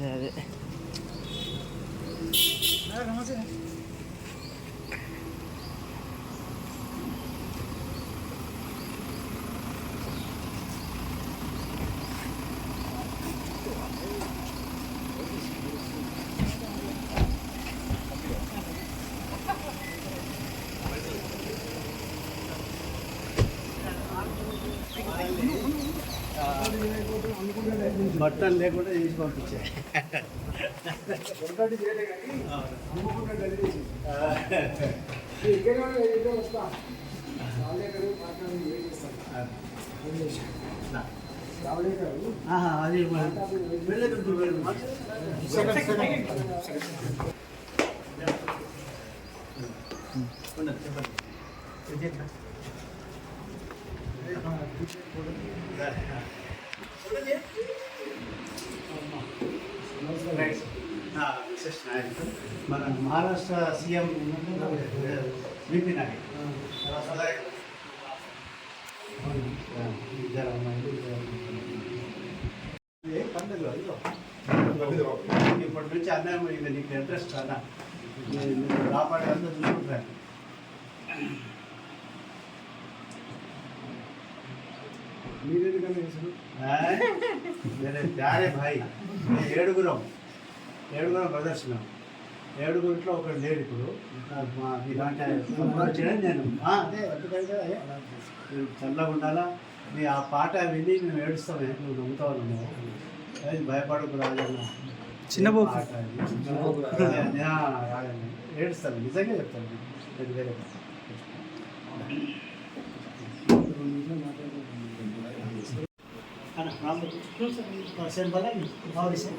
అదే అదే. బట్టలు లేకుండా చేసి పంపించాయి అది చెప్పండి. ఇది ఎట్లా? ఆ, మిసెస్ నాయక్ మన మహారాష్ట్ర సీఎం బీపీ నాయక్ పండుగ. ఇప్పటి నుంచి అన్యాయం ఇది నీకు ఇంట్రెస్ట్ అన్న కాపాడే అందరూ చూసుకుంటాను నేను ప్యారే భాయ్. నేను ఏడుగురం. ఏడుగురం బ్రదర్స్ మేము ఏడుగురిలో ఒకడు లేడు ఇప్పుడు. మా వచ్చాడు నేను. అదే. నువ్వు చల్లగా ఉండాలా? నీ ఆ పాట విని మేము ఏడుస్తామే నువ్వు నమ్ముతావు నువ్వు అది భయపడకు రాజన్న. చిన్నబోకు. పాట ఏడుస్తాను నిజంగా చెప్తాను. నేను Anak rambut. Kalau sen balai, kalau di sen.